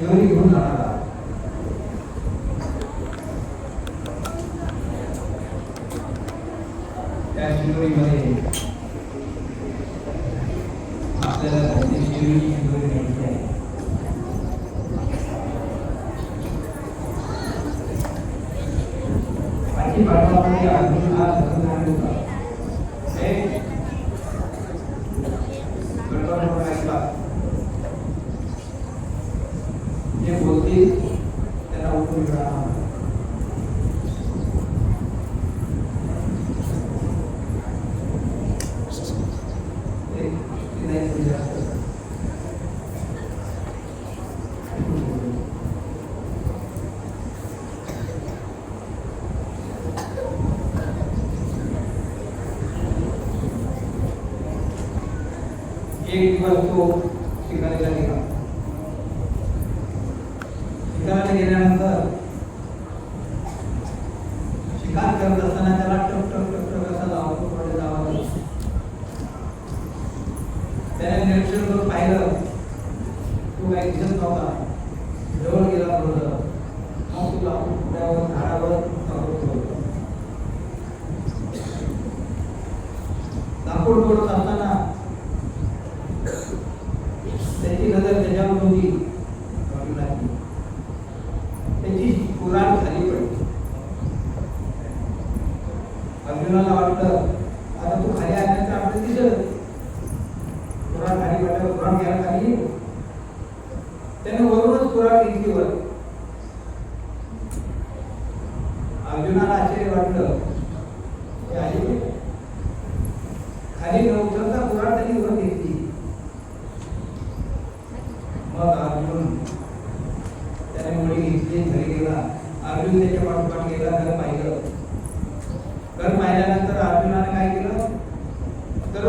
小李总找上来 que reemplazan कुणाला वाटतं? आता तू खाली आणण्याचं आपलं दिलं कुराण खाली वाटलं कुराण घ्यायला खाली? त्याने वरूनच कुराण घेतली वर अर्जुनाला आश्चर्य वाटलं.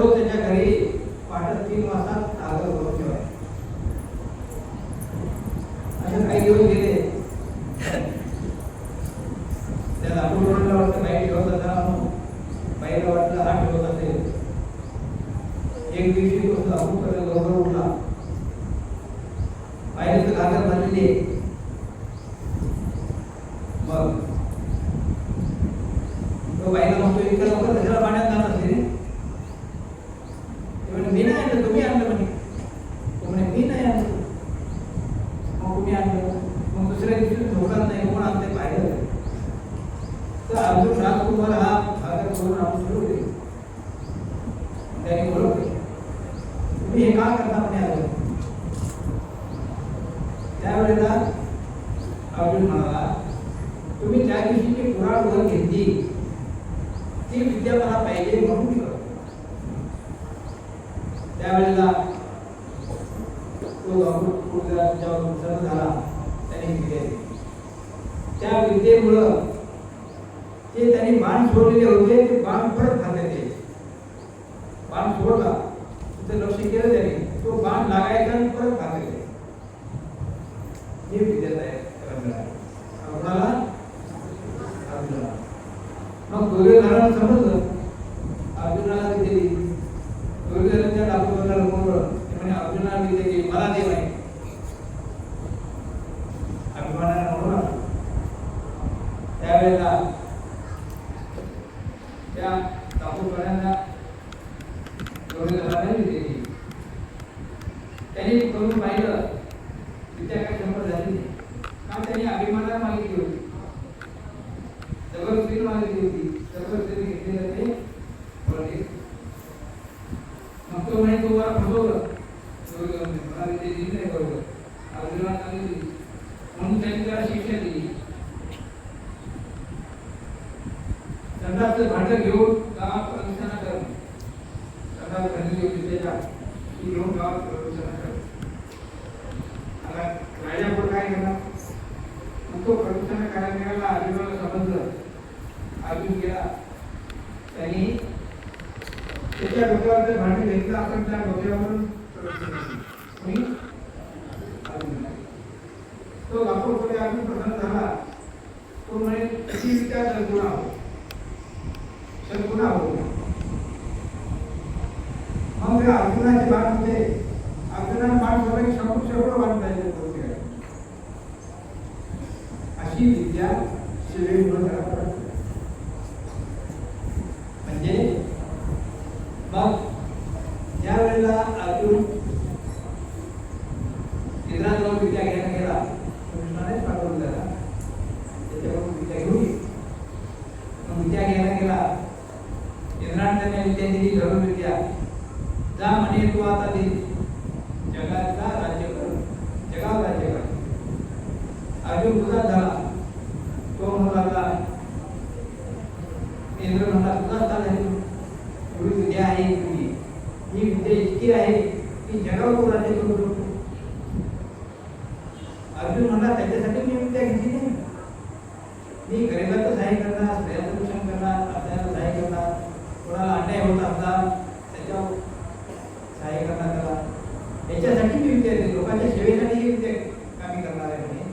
रोज त्यांच्या घरी पाठ तीन वाजता कागद करून ठेवायचा. त्याच्यावर झाला. त्यांनी त्या विद्येमुळं ते त्यांनी बाण सोडलेले होते ते बाण परत संघाचं भांडण घेऊन गावात प्रदूषणा करणे. घेऊन झालेली विषय घेऊन गाव प्रदूषणा मग अर्जुनाची बात होते. अर्जुनाने बात झालं शंभर शंभर वाट पाहिजे अशी विद्या शिवे म्हणून जा म्हणे तू आता दे जगाचा राज्य कर जगाव राज्य कर अर्जुन तुझा झाला. तो म्हणू लागला इंद्र म्हणला तुझा झाला एवढी विद्या आहे तुझी ही विद्या इतकी आहे की जगावर राज्य करू शकतो अर्जुन म्हणला त्याच्या त्याच्यासाठी मी विद्यार्थी लोकांच्या सेवेसाठी हे विद्यार्थी कामी करणार आहे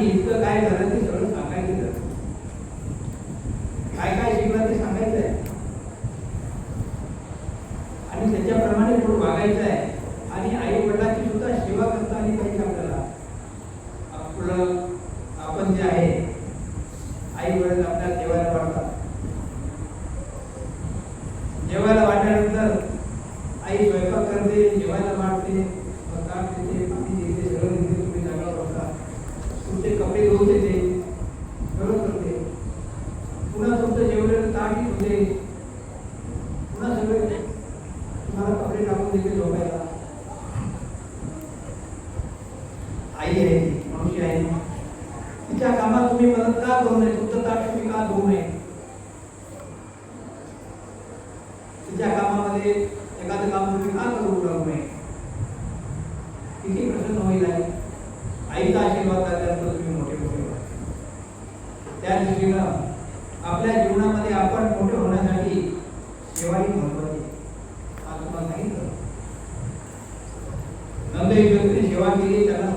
你这个该有的。do with दृष्टीनं आपल्या जीवनामध्ये आपण मोठे होण्यासाठी सेवाही महत्वाची आज तुम्हाला सांगितलं नंद सेवा केली त्यांना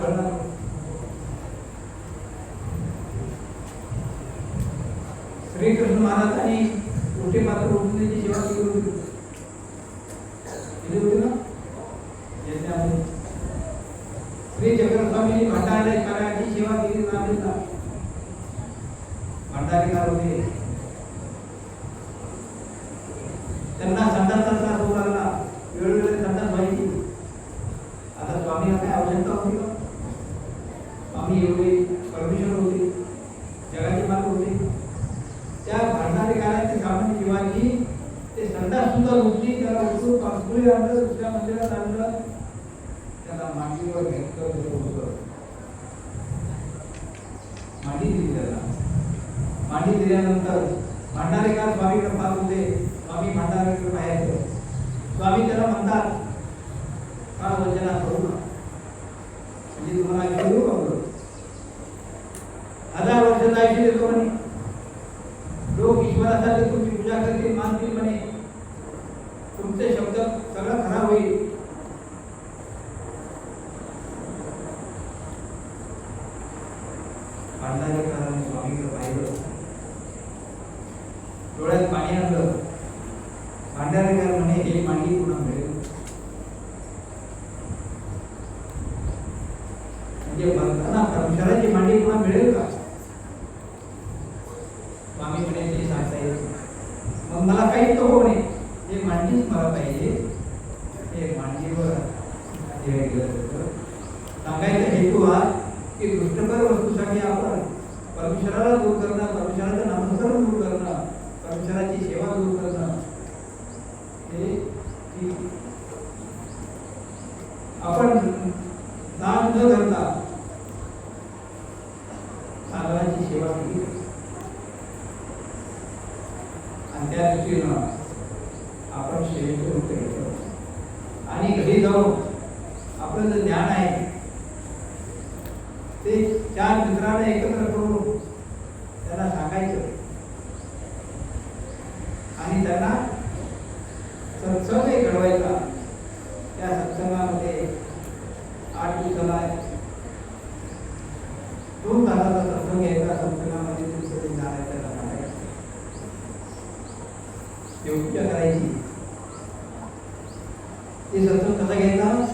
त्यांना suami jalan mentar kalau jalan ke rumah. Jadi rumah lagi ke જે ભક્તના પ્રક્ષરે જે મંડી માં મેળવ્યું करता. सागराची सेवा केली. आणि त्या दृष्टीनं करून घ्यायचा संशोधनामध्ये तुमचं जाणायचं योग्य करायची ते समजून कसा घ्यायचा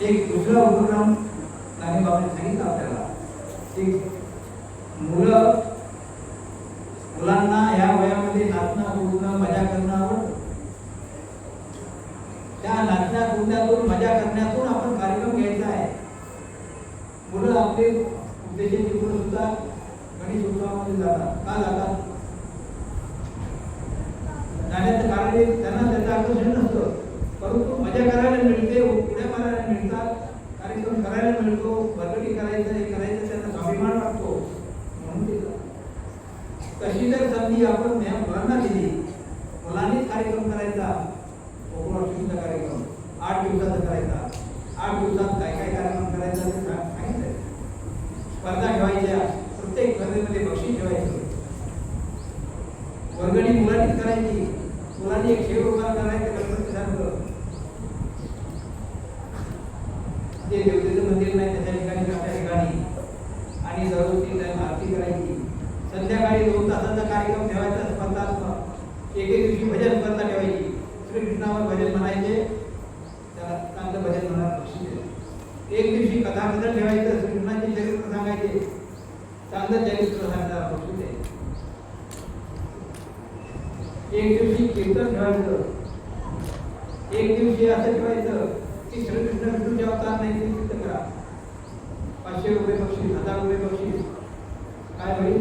एक दुसरा उपक्रम काही बाबतीत सांगितलं आपल्याला. एक मुलं मुलांना ह्या वयामध्ये नाचणं कुदणं मजा करणं आवडतं त्या नाचण्या कुदण्यातून मजा करण्यातून आपण कार्यक्रम घ्यायचा आहे मुलं आपले उद्देशाची मुलं सुद्धा गणेश उत्सवामध्ये जातात का जातात जाण्याचं कारण हे त्यांना त्याचं आकर्षण नसतं परंतु मजा करायला मिळते उड्या मारायला मिळतात कार्यक्रम करायला मिळतो वर्गणी करायचं हे करायचं त्यांना अभिमान वाटतो. म्हणून कशी जातात. तशी जर संधी आपण या मुलांना दिली मुलांनीच कार्यक्रम करायचा कोकणाष्टमीचा कार्यक्रम आठ दिवसाचा करायचा आठ दिवसात काय काय कार्यक्रम करायचा ते सांगितलं स्पर्धा ठेवायच्या प्रत्येक स्पर्धेमध्ये बक्षीस ठेवायचं. वर्गणी मुलांनीच करायची. मुलांनी एक शेर करायचं गणपतीसारखं ते देवतेचं मंदिर नाही त्याच्या ठिकाणी त्या ठिकाणी आणि त्यांना आरती करायची. संध्याकाळी दोन तासाचा कार्यक्रम ठेवायचा स्पर्धात्मक एक एक दिवशी भजन स्पर्धा ठेवायची. श्रीकृष्णावर भजन म्हणायचे. त्याला चांगलं भजन म्हणायला बक्षीस द्यायचं. एक दिवशी कथाकथन ठेवायचं श्रीकृष्णाचे चरित्र सांगायचे. चांगलं चरित्र सांगायला बक्षीस द्यायचं. एक दिवशी कीर्तन ठेवायचं. एक दिवशी असं ठेवायचं की श्रीकृष्ण विष्णूचे अवतार नाही ते सिद्ध करा. पाचशे रुपये बक्षीस हजार रुपये बक्षीस. काय होईल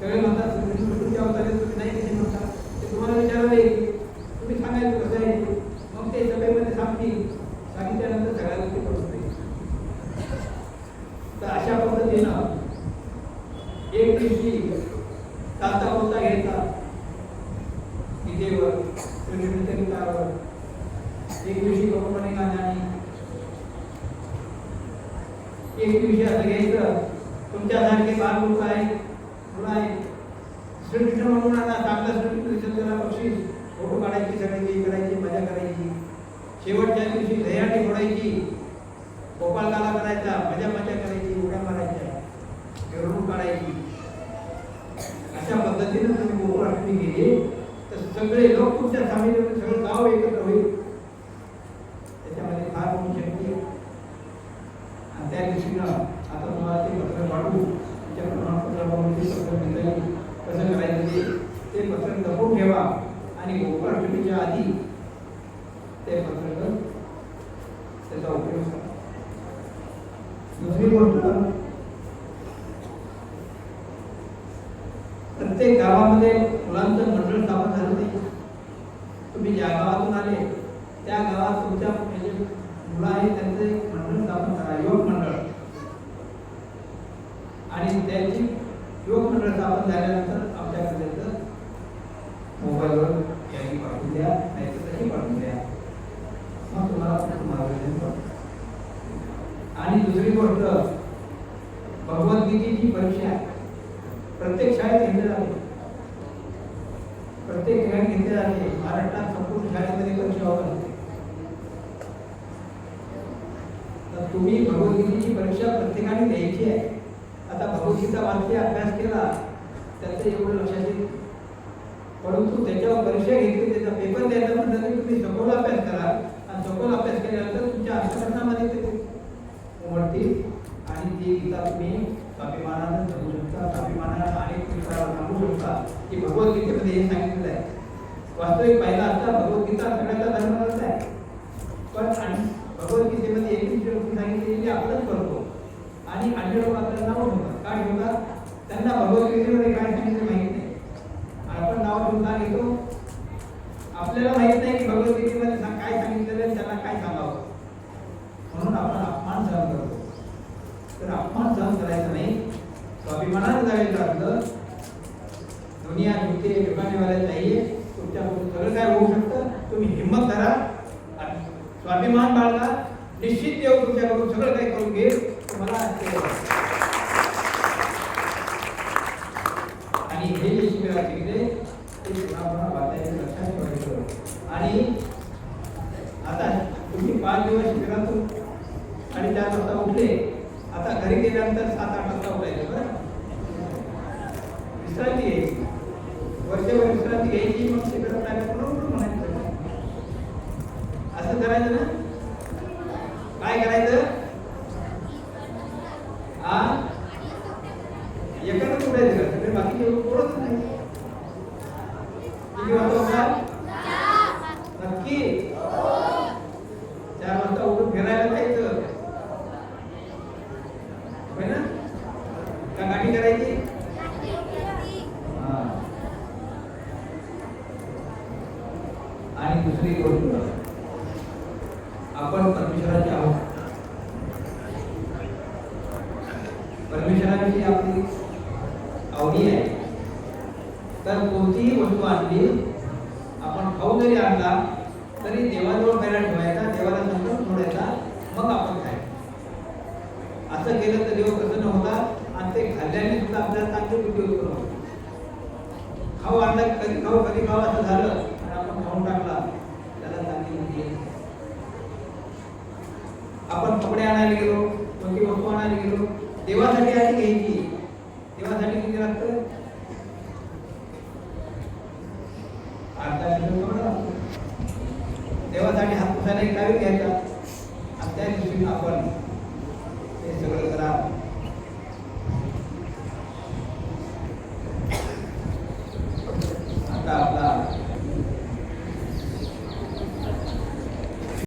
सगळे म्हणतात श्रीकृष्ण अवतारे तुम्ही नाही कसे म्हणता ते तुम्हाला विचारायला येईल तुम्ही सांगायचं कसं आहे? मग ते सभेमध्ये सांगतील. सांगितल्यानंतर सगळ्या गोष्टी करून जाईल तर अशा पद्धतीनं एक दिवशी चालता बोलता घ्यायचा गीतेवर श्रीकृष्णचरित्रावर एक दिवशी गोपणे गाणी एक दिवशी असं घ्यायचं तुमच्यासारखे बाल लोक आहेत मुलं आहेत श्रीकृष्ण म्हणून आता चांगलं श्रीकृष्ण त्याला बक्षीस. फोटो काढायची सगळ्यांची करायची मजा करायची. शेवटच्या दिवशी दह्याटी फोडायची. गोपाळकाला करायचा मजा मजा करायची उड्या मारायच्या. मिरवणूक काढायची. अशा पद्धतीनं तुम्ही गोकुळाष्टमी गेली तर सगळे लोक तुमच्या सामील सगळं गाव एकत्र होईल. त्याच्यामध्ये फार मोठी शक्ती. आहे आणि त्या दिवशीनं आता तुम्हाला ते पत्र वाढवू त्या प्रमाणपत्रावरून ते पत्र घेता येईल कसं करायचं ते ते पत्र जपून ठेवा आणि गोकुळाष्टमीच्या आधी ते पत्र त्याचा उपयोग करा. दुसरी गोष्ट प्रत्येक गावामध्ये मुलांचं मंडळ स्थापन झालं नाही तुम्ही ज्या गावातून आले त्या गावात तुमच्या म्हणजे मुलं आहे त्यांचं एक मंडळ स्थापन करा. युवक मंडळ आणि त्यांची युवक मंडळ स्थापन झाल्यानंतर आमच्याकडे त्याचं मोबाईलवर यादी पाठवून द्या नाही तर तशी पाठवून द्या मग तुम्हाला पुढचं मार्गदर्शन करतो. आणि दुसरी गोष्ट भगवद्गीतेची परीक्षा आहे. प्रत्येक शाळेत घेतले जाते. प्रत्येक ठिकाणी घेतले जाते. महाराष्ट्रात संपूर्ण शाळेमध्ये परीक्षा होत असते तर तुम्ही भगवद्गीतेची परीक्षा प्रत्येकाने द्यायची आहे. आता भगवद्गीता वाक्य अभ्यास केला त्याचं एवढं लक्षात येईल परंतु त्याच्यावर परीक्षा घेतली त्याचा पेपर द्यायचा म्हणतात तरी तुम्ही सखोल अभ्यास करा. आणि सखोल अभ्यास केल्यानंतर तुमच्या अर्थकरणामध्ये ते उमटतील आणि ती गीता तुम्ही स्वाभिमानानं जगू शकता स्वाभिमानानं अनेक शकता की भगवद्गीतेमध्ये हे सांगितलं आहे वास्तविक पाहिला असता भगवद्गीता सगळ्याचा धर्मच आहे. पण आणि भगवद्गीतेमध्ये एकवीस गोष्टी सांगितलेली आपणच करतो. आणि अन्य लोक आपल्याला नाव ठेवतात काय ठेवतात? त्यांना भगवद्गीतेमध्ये काय सांगितलं माहिती नाही आपण नाव ठेवून का घेतो आपल्याला माहीत नाही की भगवद्गीतेमध्ये सा- काय सांगितलेलं आहे त्यांना काय सांगावं म्हणून आपण अपमान सहन करतो तर अपमान सहन करायचा नाही स्वाभिमानानं जायला लागलं दुनिया झुकते झुकाने वाला चाहिए तुमच्याकडून सगळं काय होऊ शकतं तुम्ही हिंमत करा. आणि स्वाभिमान बाळगा निश्चित देव तुमच्याकडून सगळं काही करून घेईल. तुम्हाला विश्रांती घ्यायची. वर्षभर विश्रांती घ्यायची मग तिकडे प्लॅन म्हणायचं. असं करायचं ना? दुसरी गोष्ट आपण परमेश्वराचे आहोत. परमेश्वराविषयी आपली आवडी आहे तर कोणतीही वस्तू आणली कपडे आणायला गेलो किंवा वस्तू आणायला गेलो देवासाठी आधी घ्यायची